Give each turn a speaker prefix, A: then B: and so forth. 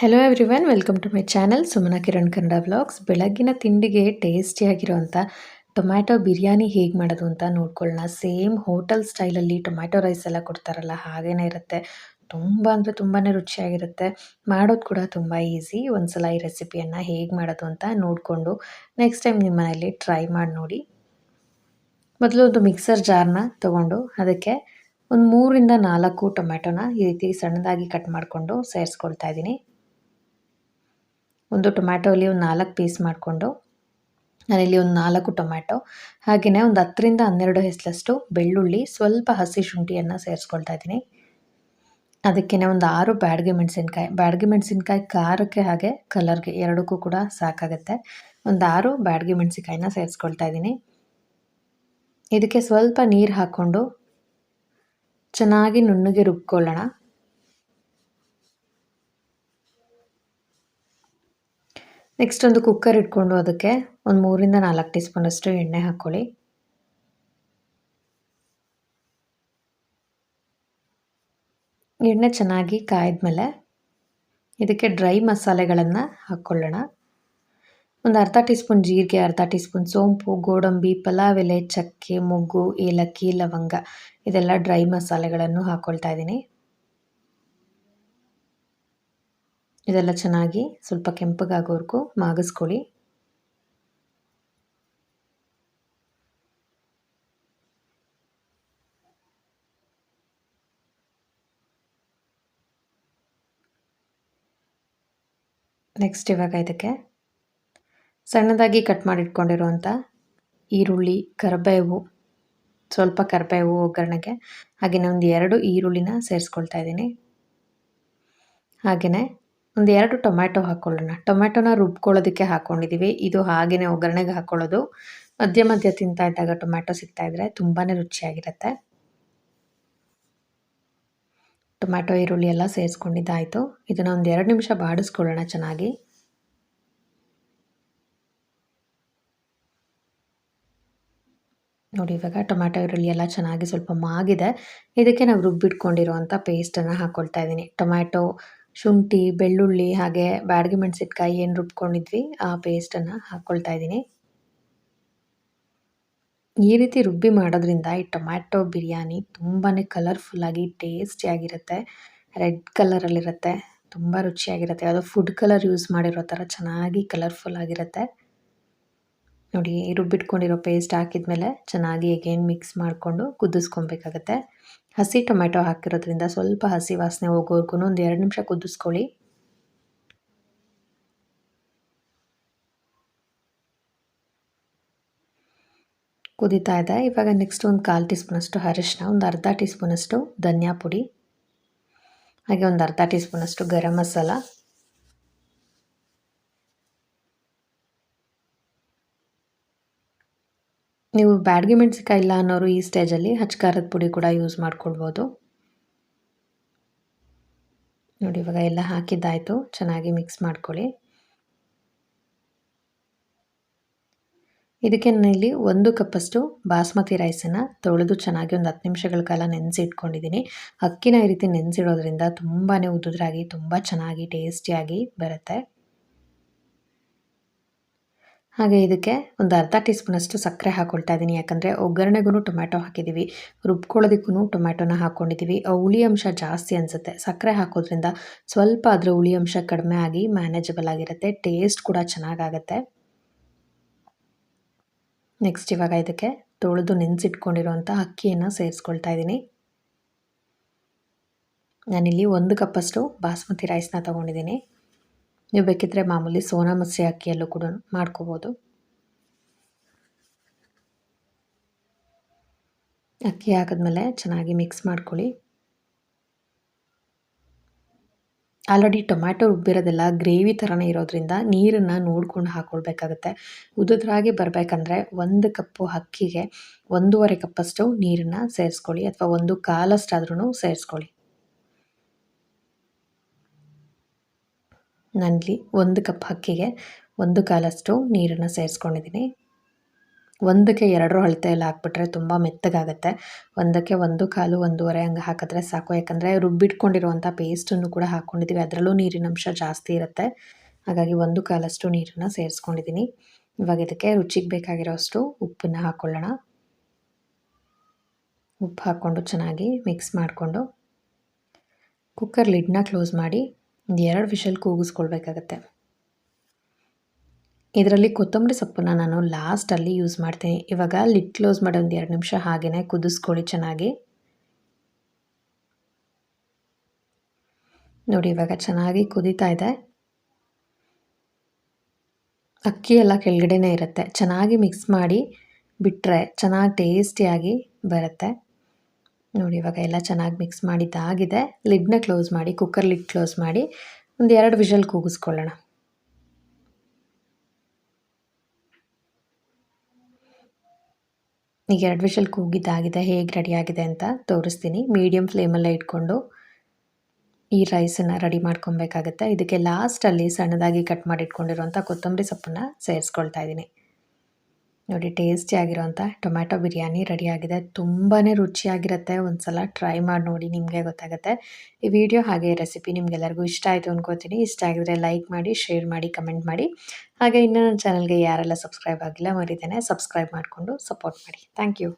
A: Hello everyone welcome to my channel Sumana Kiran Kannada blogs ಬೆಳಗ್ಗಿನ ತಿಂಡಿಗೆ ಟೇಸ್ಟಿಯಾಗಿರುವಂಥ tomato biryani ಹೇಗೆ ಮಾಡೋದು ಅಂತ ನೋಡ್ಕೊಳ್ಳೋಣ. ಸೇಮ್ ಹೋಟೆಲ್ ಸ್ಟೈಲಲ್ಲಿ ಟೊಮ್ಯಾಟೊ ರೈಸ್ ಎಲ್ಲ ಕೊಡ್ತಾರಲ್ಲ, ಹಾಗೇನೇ ಇರುತ್ತೆ. ತುಂಬ ಅಂದರೆ ತುಂಬಾ ರುಚಿಯಾಗಿರುತ್ತೆ. ಮಾಡೋದು ಕೂಡ ತುಂಬ ಈಸಿ ಒಂದ್ಸಲ ಈ ರೆಸಿಪಿಯನ್ನು ಹೇಗೆ ಮಾಡೋದು ಅಂತ ನೋಡಿಕೊಂಡು ನೆಕ್ಸ್ಟ್ ಟೈಮ್ ನಿಮ್ಮ ಮನೆಯಲ್ಲಿ ಟ್ರೈ ಮಾಡಿ ನೋಡಿ. ಮೊದಲು ಒಂದು ಮಿಕ್ಸರ್ ಜಾರ್ನ ತೊಗೊಂಡು ಅದಕ್ಕೆ ಒಂದು ಮೂರಿಂದ ನಾಲ್ಕು ಟೊಮ್ಯಾಟೊನ ಈ ರೀತಿ ಸಣ್ಣದಾಗಿ ಕಟ್ ಮಾಡಿಕೊಂಡು ಸೇರಿಸ್ಕೊಳ್ತಾ ಇದ್ದೀನಿ. ಒಂದು ಟೊಮ್ಯಾಟೊಲಿ ಒಂದು ನಾಲ್ಕು ಪೀಸ್ ಮಾಡಿಕೊಂಡು ನಾನಿಲ್ಲಿ ಒಂದು ನಾಲ್ಕು ಟೊಮ್ಯಾಟೊ ಹಾಗೆಯೇ ಒಂದು ಹತ್ತರಿಂದ ಹನ್ನೆರಡು ಹೆಸಲಷ್ಟು ಬೆಳ್ಳುಳ್ಳಿ, ಸ್ವಲ್ಪ ಹಸಿ ಶುಂಠಿಯನ್ನು ಸೇರಿಸ್ಕೊಳ್ತಾ ಇದ್ದೀನಿ. ಅದಕ್ಕೇ ಒಂದು ಆರು ಬ್ಯಾಡ್ಗೆ ಮೆಣಸಿನ್ಕಾಯಿ ಬ್ಯಾಡ್ಗೆ ಮೆಣಸಿನ್ಕಾಯಿ ಖಾರಕ್ಕೆ ಹಾಗೆ ಕಲರ್ಗೆ ಎರಡಕ್ಕೂ ಕೂಡ ಸಾಕಾಗುತ್ತೆ. ಒಂದು ಆರು ಬ್ಯಾಡ್ಗೆ ಮೆಣಸಿನ್ಕಾಯಿನ ಸೇರಿಸ್ಕೊಳ್ತಾ ಇದ್ದೀನಿ. ಇದಕ್ಕೆ ಸ್ವಲ್ಪ ನೀರು ಹಾಕ್ಕೊಂಡು ಚೆನ್ನಾಗಿ ನುಣ್ಣಗೆ ರುಬ್ಕೊಳ್ಳೋಣ. ನೆಕ್ಸ್ಟ್ ಒಂದು ಕುಕ್ಕರ್ ಇಟ್ಕೊಂಡು ಅದಕ್ಕೆ ಒಂದು ಮೂರಿಂದ ನಾಲ್ಕು ಟೀ ಸ್ಪೂನಷ್ಟು ಎಣ್ಣೆ ಹಾಕ್ಕೊಳ್ಳಿ. ಎಣ್ಣೆ ಚೆನ್ನಾಗಿ ಕಾಯ್ದ್ಮೇಲೆ ಇದಕ್ಕೆ ಡ್ರೈ ಮಸಾಲೆಗಳನ್ನು ಹಾಕ್ಕೊಳ್ಳೋಣ. ಒಂದು ಅರ್ಧ ಟೀ ಸ್ಪೂನ್ ಜೀರಿಗೆ, ಅರ್ಧ ಟೀ ಸ್ಪೂನ್ ಸೋಂಪು, ಗೋಡಂಬಿ, ಪಲಾವ್ ಎಲೆ, ಚಕ್ಕೆ, ಮೊಗ್ಗು, ಏಲಕ್ಕಿ, ಲವಂಗ ಇದೆಲ್ಲ ಡ್ರೈ ಮಸಾಲೆಗಳನ್ನು ಹಾಕ್ಕೊಳ್ತಾ ಇದ್ದೀನಿ. ಇದೆಲ್ಲ ಚೆನ್ನಾಗಿ ಸ್ವಲ್ಪ ಕೆಂಪಗಾಗೋವರೆಗೂ ಮಾಗಿಸ್ಕೊಳ್ಳಿ. ನೆಕ್ಸ್ಟ್ ಇವಾಗ ಇದಕ್ಕೆ ಸಣ್ಣದಾಗಿ ಕಟ್ ಮಾಡಿಟ್ಕೊಂಡಿರುವಂಥ ಈರುಳ್ಳಿ ಕರಿಬೇವು ಸ್ವಲ್ಪ ಕರಿಬೇವು ಒಗ್ಗರಣೆಗೆ. ಹಾಗೆಯೇ ಒಂದು ಎರಡು ಈರುಳ್ಳಿನ ಸೇರಿಸ್ಕೊಳ್ತಾ ಇದ್ದೀನಿ. ಹಾಗೆಯೇ ಒಂದು ಎರಡು ಟೊಮ್ಯಾಟೊ ಹಾಕ್ಕೊಳ್ಳೋಣ ಟೊಮ್ಯಾಟೊನ ರುಬ್ಕೊಳ್ಳೋದಕ್ಕೆ ಹಾಕ್ಕೊಂಡಿದ್ದೀವಿ ಇದು ಹಾಗೆಯೇ ಒಗ್ಗರಣೆಗೆ ಹಾಕ್ಕೊಳ್ಳೋದು ಮಧ್ಯ ಮಧ್ಯ ತಿಂತಾ ಇದ್ದಾಗ ಟೊಮ್ಯಾಟೊ ಸಿಗ್ತಾ ಇದ್ರೆ ತುಂಬಾ ರುಚಿಯಾಗಿರುತ್ತೆ. ಟೊಮ್ಯಾಟೊ, ಈರುಳ್ಳಿ ಎಲ್ಲ ಸೇರಿಸ್ಕೊಂಡಿದ್ದಾಯಿತು. ಇದನ್ನು ಒಂದು ಎರಡು ನಿಮಿಷ ಬಾಡಿಸ್ಕೊಳ್ಳೋಣ ಚೆನ್ನಾಗಿ. ನೋಡಿ, ಇವಾಗ ಟೊಮ್ಯಾಟೊ, ಈರುಳ್ಳಿ ಎಲ್ಲ ಚೆನ್ನಾಗಿ ಸ್ವಲ್ಪ ಮಾಗಿದೆ. ಇದಕ್ಕೆ ನಾವು ರುಬ್ಬಿಟ್ಕೊಂಡಿರುವಂಥ ಪೇಸ್ಟನ್ನು ಹಾಕ್ಕೊಳ್ತಾ ಇದ್ದೀನಿ. ಟೊಮ್ಯಾಟೊ ಶುಂಠಿ, ಬೆಳ್ಳುಳ್ಳಿ ಹಾಗೆ ಬ್ಯಾಡಗಿ ಮೆಣಸಿನ್ಕಾಯಿ ಏನು ರುಬ್ಕೊಂಡಿದ್ವಿ, ಆ ಪೇಸ್ಟನ್ನು ಹಾಕ್ಕೊಳ್ತಾ ಇದ್ದೀನಿ. ಈ ರೀತಿ ರುಬ್ಬಿ ಮಾಡೋದ್ರಿಂದ ಈ ಟೊಮ್ಯಾಟೊ ಬಿರಿಯಾನಿ ತುಂಬಾ ಕಲರ್ಫುಲ್ಲಾಗಿ ಟೇಸ್ಟಿಯಾಗಿರುತ್ತೆ ರೆಡ್ ಕಲರಲ್ಲಿರುತ್ತೆ ತುಂಬ ರುಚಿಯಾಗಿರುತ್ತೆ. ಯಾವುದೋ ಫುಡ್ ಕಲರ್ ಯೂಸ್ ಮಾಡಿರೋ ಥರ ಚೆನ್ನಾಗಿ ಕಲರ್ಫುಲ್ ಆಗಿರುತ್ತೆ. ನೋಡಿ, ರುಬ್ಬಿಟ್ಕೊಂಡಿರೋ ಪೇಸ್ಟ್ ಹಾಕಿದ್ಮೇಲೆ ಚೆನ್ನಾಗಿ ಎಗೇನ್ ಮಿಕ್ಸ್ ಮಾಡಿಕೊಂಡು ಕುದಿಸ್ಕೊಬೇಕಾಗತ್ತೆ. ಹಸಿ ಟೊಮೆಟೊ ಹಾಕಿರೋದ್ರಿಂದ ಸ್ವಲ್ಪ ಹಸಿ ವಾಸನೆ ಹೋಗೋವರೆಗೂ ಒಂದು ಎರಡು ನಿಮಿಷ ಕುದಿಸ್ಕೊಳ್ಳಿ. ಕುದೀತಾ ಇದೆ. ಇವಾಗ ನೆಕ್ಸ್ಟ್ ಒಂದು ಕಾಲು ಟೀ ಸ್ಪೂನಷ್ಟು ಅರಿಶಿನ ಒಂದು ಅರ್ಧ ಟೀ ಸ್ಪೂನಷ್ಟು ಧನಿಯಾ ಪುಡಿ, ಹಾಗೆ ಒಂದು ಅರ್ಧ ಟೀ ಸ್ಪೂನಷ್ಟು ಗರಂ ಮಸಾಲ ನೀವು ಬ್ಯಾಡ್ಗೆ ಮೆಣಸಿಕಾಯಿ ಇಲ್ಲ ಅನ್ನೋರು ಈ ಸ್ಟೇಜಲ್ಲಿ ಹಚ್ಕಾರದ ಪುಡಿ ಕೂಡ ಯೂಸ್ ಮಾಡ್ಕೊಳ್ಬೋದು. ನೋಡಿ, ಇವಾಗ ಎಲ್ಲ ಹಾಕಿದ್ದಾಯಿತು. ಚೆನ್ನಾಗಿ ಮಿಕ್ಸ್ ಮಾಡ್ಕೊಳ್ಳಿ. ಇದಕ್ಕೆ ಇಲ್ಲಿ ಒಂದು ಕಪ್ಪಷ್ಟು ಬಾಸ್ಮತಿ ರೈಸನ್ನು ತೊಳೆದು ಚೆನ್ನಾಗಿ ಒಂದು ಹತ್ತು ನಿಮಿಷಗಳ ಕಾಲ ನೆನೆಸಿ ಇಟ್ಕೊಂಡಿದ್ದೀನಿ. ಅಕ್ಕಿನ ಈ ರೀತಿ ನೆನೆಸಿಡೋದ್ರಿಂದ ತುಂಬಾ ಉದುದ್ರಾಗಿ ತುಂಬ ಚೆನ್ನಾಗಿ ಟೇಸ್ಟಿಯಾಗಿ ಬರುತ್ತೆ. ಹಾಗೆ ಇದಕ್ಕೆ ಒಂದು ಅರ್ಧ ಟೀ ಸ್ಪೂನಷ್ಟು ಸಕ್ಕರೆ ಹಾಕ್ಕೊಳ್ತಾ ಇದ್ದೀನಿ. ಯಾಕಂದರೆ ಒಗ್ಗರಣೆಗೂ ಟೊಮ್ಯಾಟೊ ಹಾಕಿದ್ದೀವಿ. ರುಬ್ಕೊಳ್ಳೋದಕ್ಕೂ ಟೊಮ್ಯಾಟೊನ ಹಾಕ್ಕೊಂಡಿದ್ದೀವಿ ಹುಳಿ ಅಂಶ ಜಾಸ್ತಿ ಅನಿಸುತ್ತೆ. ಸಕ್ಕರೆ ಹಾಕೋದ್ರಿಂದ ಸ್ವಲ್ಪ ಅದರ ಹುಳಿ ಅಂಶ ಕಡಿಮೆ ಆಗಿ ಮ್ಯಾನೇಜಬಲ್ ಆಗಿರುತ್ತೆ. ಟೇಸ್ಟ್ ಕೂಡ ಚೆನ್ನಾಗಾಗತ್ತೆ. ನೆಕ್ಸ್ಟ್ ಇವಾಗ ಇದಕ್ಕೆ ತೊಳೆದು ನೆನೆಸಿಟ್ಕೊಂಡಿರೋಂಥ ಅಕ್ಕಿಯನ್ನು ಸೇರಿಸ್ಕೊಳ್ತಾ ಇದ್ದೀನಿ. ನಾನಿಲ್ಲಿ ಒಂದು ಕಪ್ಪಷ್ಟು ಬಾಸ್ಮತಿ ರೈಸ್ನ ತೊಗೊಂಡಿದ್ದೀನಿ. ನೀವು ಬೇಕಿದ್ದರೆ ಮಾಮೂಲಿ ಸೋನಾ ಮಸಿ ಅಕ್ಕಿಯಲ್ಲೂ ಕೂಡ ಮಾಡ್ಕೋಬೋದು. ಅಕ್ಕಿ ಹಾಕಿದ್ಮೇಲೆ ಚೆನ್ನಾಗಿ ಮಿಕ್ಸ್ ಮಾಡ್ಕೊಳ್ಳಿ. ಆಲ್ರೆಡಿ ಟೊಮ್ಯಾಟೊ ರುಬ್ಬಿರೋದೆಲ್ಲ ಗ್ರೇವಿ ಥರನೇ ಇರೋದ್ರಿಂದ ನೀರನ್ನು ನೋಡ್ಕೊಂಡು ಹಾಕ್ಕೊಳ್ಬೇಕಾಗತ್ತೆ ಉದುದ್ರಾಗಿ ಬರಬೇಕಂದ್ರೆ ಒಂದು ಕಪ್ಪು ಅಕ್ಕಿಗೆ ಒಂದೂವರೆ ಕಪ್ಪಷ್ಟು ನೀರನ್ನು ಸೇರಿಸ್ಕೊಳ್ಳಿ ಅಥವಾ ಒಂದು ಕಾಲಷ್ಟಾದ್ರೂ ಸೇರಿಸ್ಕೊಳ್ಳಿ. ನಾನಿಲ್ಲಿ ಒಂದು ಕಪ್ ಅಕ್ಕಿಗೆ ಒಂದು ಕಾಲಷ್ಟು ನೀರನ್ನು ಸೇರಿಸ್ಕೊಂಡಿದ್ದೀನಿ. ಒಂದಕ್ಕೆ ಎರಡರ ಎಲ್ಲ ಹಾಕ್ಬಿಟ್ರೆ ತುಂಬ ಮೆತ್ತಗಾಗುತ್ತೆ. ಒಂದಕ್ಕೆ ಒಂದು ಕಾಲು ಒಂದೂವರೆ ಹಂಗೆ ಹಾಕಿದ್ರೆ ಸಾಕು. ಯಾಕಂದರೆ ರುಬ್ಬಿಟ್ಕೊಂಡಿರುವಂಥ ಪೇಸ್ಟನ್ನು ಕೂಡ ಹಾಕ್ಕೊಂಡಿದ್ದೀವಿ. ಅದರಲ್ಲೂ ನೀರಿನಂಶ ಜಾಸ್ತಿ ಇರುತ್ತೆ. ಹಾಗಾಗಿ ಒಂದು ಕಾಲಷ್ಟು ನೀರನ್ನು ಸೇರಿಸ್ಕೊಂಡಿದ್ದೀನಿ. ಇವಾಗ ಇದಕ್ಕೆ ರುಚಿಗೆ ಬೇಕಾಗಿರೋಷ್ಟು ಉಪ್ಪನ್ನು ಹಾಕ್ಕೊಳ್ಳೋಣ ಉಪ್ಪು ಹಾಕ್ಕೊಂಡು ಚೆನ್ನಾಗಿ ಮಿಕ್ಸ್ ಮಾಡಿಕೊಂಡು ಕುಕ್ಕರ್ ಲಿಡ್ನ ಕ್ಲೋಸ್ ಮಾಡಿ ಒಂದು ಎರಡು ವಿಷಲ್ ಕೂಗಿಸ್ಕೊಳ್ಬೇಕಾಗತ್ತೆ. ಇದರಲ್ಲಿ ಕೊತ್ತಂಬರಿ ಸೊಪ್ಪನ್ನು ನಾನು ಲಾಸ್ಟಲ್ಲಿ ಯೂಸ್ ಮಾಡ್ತೀನಿ. ಇವಾಗ ಲಿಡ್ ಕ್ಲೋಸ್ ಮಾಡಿ ಒಂದು ಎರಡು ನಿಮಿಷ ಹಾಗೆಯೇ ಕುದಿಸ್ಕೊಳ್ಳಿ ಚೆನ್ನಾಗಿ. ನೋಡಿ, ಇವಾಗ ಚೆನ್ನಾಗಿ ಕುದೀತಾ ಇದೆ. ಅಕ್ಕಿ ಎಲ್ಲ ಕೆಳಗಡೆನೇ ಇರುತ್ತೆ. ಚೆನ್ನಾಗಿ ಮಿಕ್ಸ್ ಮಾಡಿ ಬಿಟ್ಟರೆ ಚೆನ್ನಾಗಿ ಟೇಸ್ಟಿಯಾಗಿ ಬರುತ್ತೆ. ನೋಡಿ, ಇವಾಗ ಎಲ್ಲ ಚೆನ್ನಾಗಿ ಮಿಕ್ಸ್ ಮಾಡಿದ್ದಾಗಿದೆ ಲಿಡ್ನ ಕ್ಲೋಸ್ ಮಾಡಿ ಕುಕ್ಕರ್ ಲಿಡ್ ಕ್ಲೋಸ್ ಮಾಡಿ ಒಂದು ಎರಡು ವಿಷಲ್ ಕೂಗಿಸ್ಕೊಳ್ಳೋಣ. ಈಗ ಎರಡು ವಿಷಲ್ ಕೂಗಿದ್ದಾಗಿದೆ ಹೇಗೆ ರೆಡಿಯಾಗಿದೆ ಅಂತ ತೋರಿಸ್ತೀನಿ. ಮೀಡಿಯಮ್ ಫ್ಲೇಮಲ್ಲೇ ಇಟ್ಕೊಂಡು ಈ ರೈಸನ್ನು ರೆಡಿ ಮಾಡ್ಕೊಬೇಕಾಗತ್ತೆ. ಇದಕ್ಕೆ ಲಾಸ್ಟಲ್ಲಿ ಸಣ್ಣದಾಗಿ ಕಟ್ ಮಾಡಿಟ್ಕೊಂಡಿರುವಂಥ ಕೊತ್ತಂಬರಿ ಸೊಪ್ಪನ್ನು ಸೇರಿಸ್ಕೊಳ್ತಾ ಇದ್ದೀನಿ. ನೋಡಿ ಟೇಸ್ಟಿ ಆಗಿರೋಂಥ ಟೊಮ್ಯಾಟೊ ಬಿರಿಯಾನಿ ರೆಡಿಯಾಗಿದೆ. ತುಂಬಾ ರುಚಿಯಾಗಿರುತ್ತೆ. ಒಂದು ಸಲ ಟ್ರೈ ಮಾಡಿ ನೋಡಿ, ನಿಮಗೆ ಗೊತ್ತಾಗುತ್ತೆ. ಈ ವಿಡಿಯೋ ಹಾಗೆ ರೆಸಿಪಿ ನಿಮಗೆಲ್ಲರಿಗೂ ಇಷ್ಟ ಆಯಿತು ಅಂದ್ಕೋತೀನಿ ಇಷ್ಟ ಆಗಿದ್ರೆ ಲೈಕ್ ಮಾಡಿ ಶೇರ್ ಮಾಡಿ ಕಮೆಂಟ್ ಮಾಡಿ. ಹಾಗೆ ಇನ್ನೂ ನನ್ನ ಚಾನಲ್ಗೆ ಯಾರೆಲ್ಲ ಸಬ್ಸ್ಕ್ರೈಬ್ ಆಗಿಲ್ಲ, ಮರಿದೇನೆ ಸಬ್ಸ್ಕ್ರೈಬ್ ಮಾಡಿಕೊಂಡು ಸಪೋರ್ಟ್ ಮಾಡಿ. Thank you